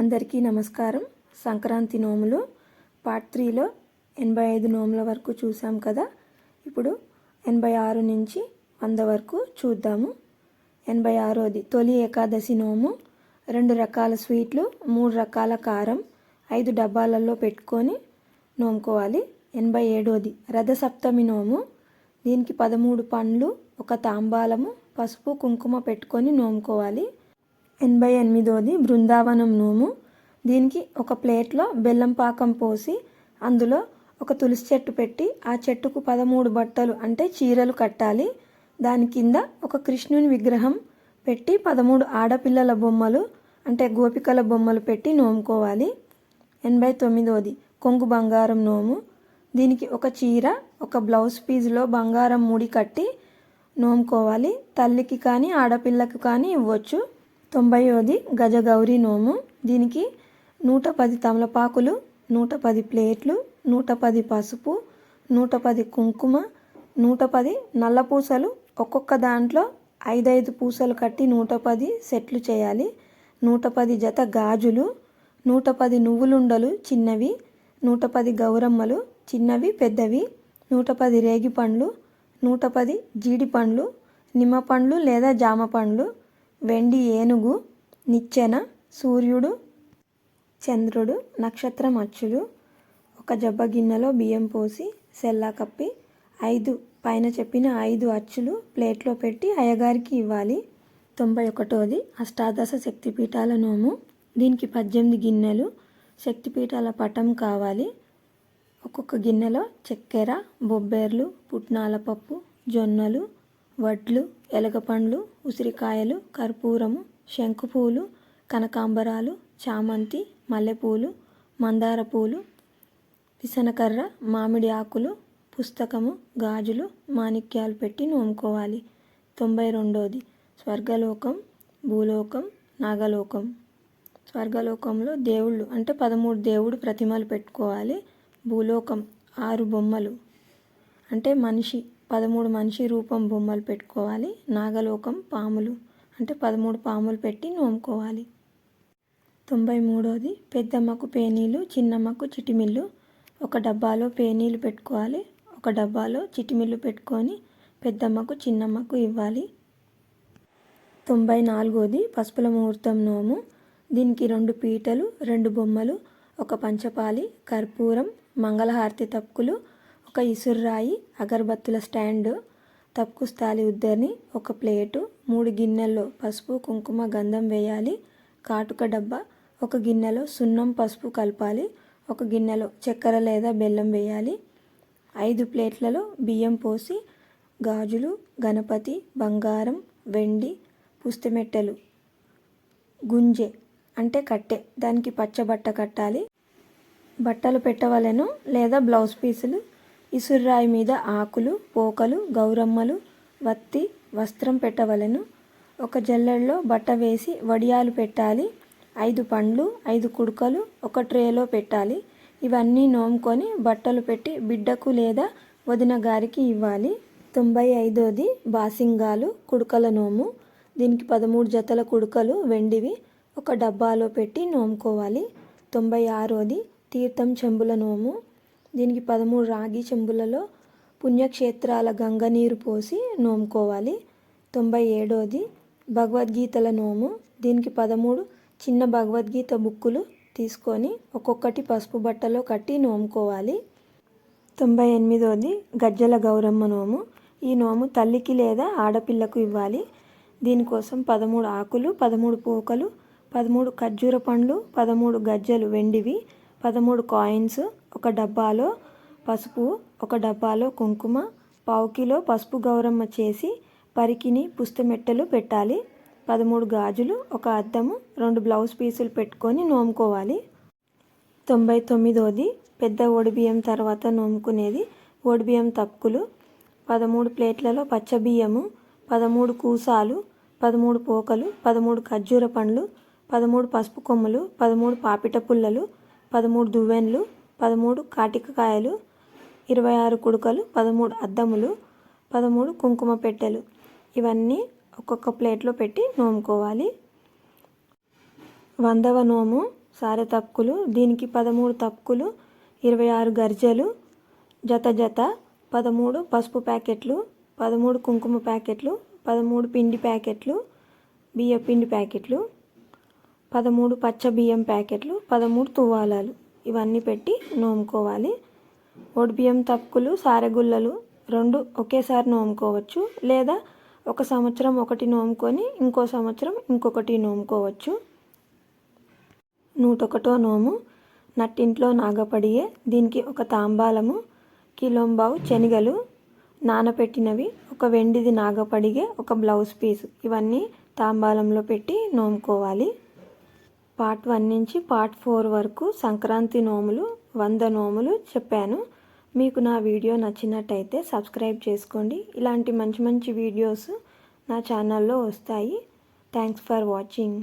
అందరికీ నమస్కారం. సంక్రాంతి నోములు పార్ట్ త్రీలో ఎనభై ఐదు నోముల వరకు చూసాం కదా. ఇప్పుడు ఎనభై ఆరు నుంచి వంద వరకు చూద్దాము. ఎనభై ఆరోది తొలి ఏకాదశి నోము. రెండు రకాల స్వీట్లు మూడు రకాల కారం ఐదు డబ్బాలలో పెట్టుకొని నోముకోవాలి. ఎనభై ఏడోది రథసప్తమి నోము. దీనికి పదమూడు పండ్లు ఒక తాంబాలము పసుపు కుంకుమ పెట్టుకొని నోముకోవాలి. ఎనభై ఎనిమిదోది బృందావనం నోము. దీనికి ఒక ప్లేట్లో బెల్లం పాకం పోసి అందులో ఒక తులసి చెట్టు పెట్టి ఆ చెట్టుకు పదమూడు బట్టలు అంటే చీరలు కట్టాలి. దాని కింద ఒక కృష్ణుని విగ్రహం పెట్టి పదమూడు ఆడపిల్లల బొమ్మలు అంటే గోపికల బొమ్మలు పెట్టి నోముకోవాలి. ఎనభై తొమ్మిదోది కొంగు బంగారం నోము. దీనికి ఒక చీర ఒక బ్లౌజ్ పీస్లో బంగారం ముడి కట్టి నోముకోవాలి. తల్లికి కానీ ఆడపిల్లకు కానీ ఇవ్వచ్చు. తొంభైవది గజగౌరీ నోము. దీనికి నూట పది తమలపాకులు నూట పది ప్లేట్లు నూట పది పసుపు నూట పది కుంకుమ నూట పది నల్ల పూసలు. ఒక్కొక్క దాంట్లో ఐదైదు పూసలు కట్టి నూట పది సెట్లు చేయాలి. నూట పది జత గాజులు నూట పది నువ్వులుండలు చిన్నవి నూట పది గౌరమ్మలు చిన్నవి పెద్దవి నూట పది రేగి పండ్లు నూట పది జీడి పండ్లు నిమ్మ పండ్లు లేదా జామ పండ్లు వెండి ఏనుగు నిచ్చెన సూర్యుడు చంద్రుడు నక్షత్రం అచ్చులు ఒక జబ్బ గిన్నెలో బియ్యం పోసి సెల్లా కప్పి ఐదు పైన చెప్పిన ఐదు అచ్చులు ప్లేట్లో పెట్టి అయ్యగారికి ఇవ్వాలి. తొంభై ఒకటోది అష్టాదశ శక్తిపీఠాల నోము. దీనికి పద్దెనిమిది గిన్నెలు శక్తిపీఠాల పటం కావాలి. ఒక్కొక్క గిన్నెలో చక్కెర బొబ్బేర్లు పుట్నాల పప్పు జొన్నలు వడ్లు ఎలగపండ్లు ఉసిరికాయలు కర్పూరము శంకుపూలు కనకాంబరాలు చామంతి మల్లెపూలు మందార పూలు పిసనకర్ర మామిడి ఆకులు పుస్తకము గాజులు మాణిక్యాలు పెట్టి నోముకోవాలి. తొంభై రెండోది స్వర్గలోకం భూలోకం నాగలోకం. స్వర్గలోకంలో దేవుళ్ళు అంటే పదమూడు దేవుడు ప్రతిమలు పెట్టుకోవాలి. భూలోకం ఆరు బొమ్మలు. అంటే మనిషి. పదమూడు మనిషి రూపం బొమ్మలు పెట్టుకోవాలి. నాగలోకం పాములు అంటే పదమూడు పాములు పెట్టి నోముకోవాలి. తొంభై మూడోది పెద్దమ్మకు పేనీలు చిన్నమ్మకు చిటిమిల్లు. ఒక డబ్బాలో పేనీలు పెట్టుకోవాలి. ఒక డబ్బాలో చిటిమిల్లు పెట్టుకొని పెద్దమ్మకు చిన్నమ్మకు ఇవ్వాలి. తొంభై నాలుగోది పసుపుల ముహూర్తం నోము. దీనికి రెండు పీటలు రెండు బొమ్మలు ఒక పంచపాలి కర్పూరం మంగళహారతి తప్పులు ఒక ఇసుర్రాయి అగరబత్తుల స్టాండ్ తప్పు స్థాలి ఉద్దరిని ఒక ప్లేటు మూడు గిన్నెల్లో పసుపు కుంకుమ గంధం వేయాలి కాటుక డబ్బా ఒక గిన్నెలో సున్నం పసుపు కలపాలి ఒక గిన్నెలో చక్కెర లేదా బెల్లం వేయాలి ఐదు ప్లేట్లలో బియ్యం పోసి గాజులు గణపతి బంగారం వెండి పుస్తమెట్టెలు గుంజె అంటే కట్టె దానికి పచ్చబట్ట కట్టాలి బట్టలు పెట్టవలెను లేదా బ్లౌజ్ పీసులు ఇసుర్రాయి మీద ఆకులు పోకలు గౌరమ్మలు వత్తి వస్త్రం పెట్టవలెను. ఒక జల్లెడలో బట్ట వేసి వడియాలు పెట్టాలి. ఐదు పండ్లు ఐదు కుడుకలు ఒక ట్రేలో పెట్టాలి. ఇవన్నీ నోముకొని బట్టలు పెట్టి బిడ్డకు లేదా వదిన గారికి ఇవ్వాలి. తొంభై ఐదోది బాసింగాలు కుడుకల నోము. దీనికి పదమూడు జతల కుడుకలు వెండివి ఒక డబ్బాలో పెట్టి నోముకోవాలి. తొంభై ఆరోది తీర్థం చెంబుల నోము. దీనికి పదమూడు రాగి చెంబులలో పుణ్యక్షేత్రాల గంగ నీరు పోసి నోముకోవాలి. తొంభై ఏడోది భగవద్గీతల నోము. దీనికి పదమూడు చిన్న భగవద్గీత బుక్కులు తీసుకొని ఒక్కొక్కటి పసుపు బట్టలో కట్టి నోముకోవాలి. తొంభై ఎనిమిదోది గజ్జల గౌరమ్మ నోము. ఈ నోము తల్లికి లేదా ఆడపిల్లకు ఇవ్వాలి. దీనికోసం పదమూడు ఆకులు పదమూడు పోకలు పదమూడు ఖర్జూర పండ్లు పదమూడు గజ్జలు వెండివి పదమూడు కాయిన్స్ ఒక డబ్బాలో పసుపు ఒక డబ్బాలో కుంకుమ పావు కిలో పసుపు గౌరమ్మ చేసి పరికిని పుస్తమెట్టెలు పెట్టాలి. పదమూడు గాజులు ఒక అద్దము రెండు బ్లౌజ్ పీసులు పెట్టుకొని నోముకోవాలి. తొంభై తొమ్మిదోది పెద్ద ఒడిబియ్యం తర్వాత నోముకునేది ఓడిబియ్యం తప్పులు. పదమూడు ప్లేట్లలో పచ్చబియ్యము పదమూడు కూసాలు పదమూడు పోకలు పదమూడు ఖర్జూర పండ్లు పదమూడు పసుపు కొమ్ములు పదమూడు పాపిట పుల్లలు పదమూడు దువ్వెన్లు పదమూడు కాటికకాయలు ఇరవై ఆరు కుడుకలు పదమూడు అద్దములు పదమూడు కుంకుమ పెట్టెలు. ఇవన్నీ ఒక్కొక్క ప్లేట్లో పెట్టి నోముకోవాలి. వందవ నోము సారె తక్కులు దీనికి పదమూడు తక్కులు ఇరవై ఆరు గర్జలు జత జత పదమూడు పసుపు ప్యాకెట్లు పదమూడు కుంకుమ ప్యాకెట్లు పదమూడు పిండి ప్యాకెట్లు బియ్య పిండి ప్యాకెట్లు పదమూడు పచ్చ బియ్యం ప్యాకెట్లు పదమూడు తువ్వాలాలు. ఇవన్నీ పెట్టి నోముకోవాలి. బియ్యం తప్పులు సారెగుల్లలు రెండు ఒకేసారి నోముకోవచ్చు లేదా ఒక సంవత్సరం ఒకటి నోముకొని ఇంకో సంవత్సరం ఇంకొకటి నోముకోవచ్చు. నూటొకటో నోము. నట్టింట్లో నాగపడియే దీనికి ఒక తాంబాలము కిలోంబావు శనగలు నానపెట్టినవి ఒక వెండిది నాగపడిగే ఒక బ్లౌజ్ పీస్. ఇవన్నీ తాంబాలంలో పెట్టి నోముకోవాలి. పార్ట్ వన్ నుంచి పార్ట్ ఫోర్ వరకు సంక్రాంతి నోములు వంద నోములు చెప్పాను. మీకు నా వీడియో నచ్చినట్టయితే సబ్స్క్రైబ్ చేసుకోండి. ఇలాంటి మంచి మంచి వీడియోస్ నా ఛానల్లో వస్తాయి. Thanks for watching.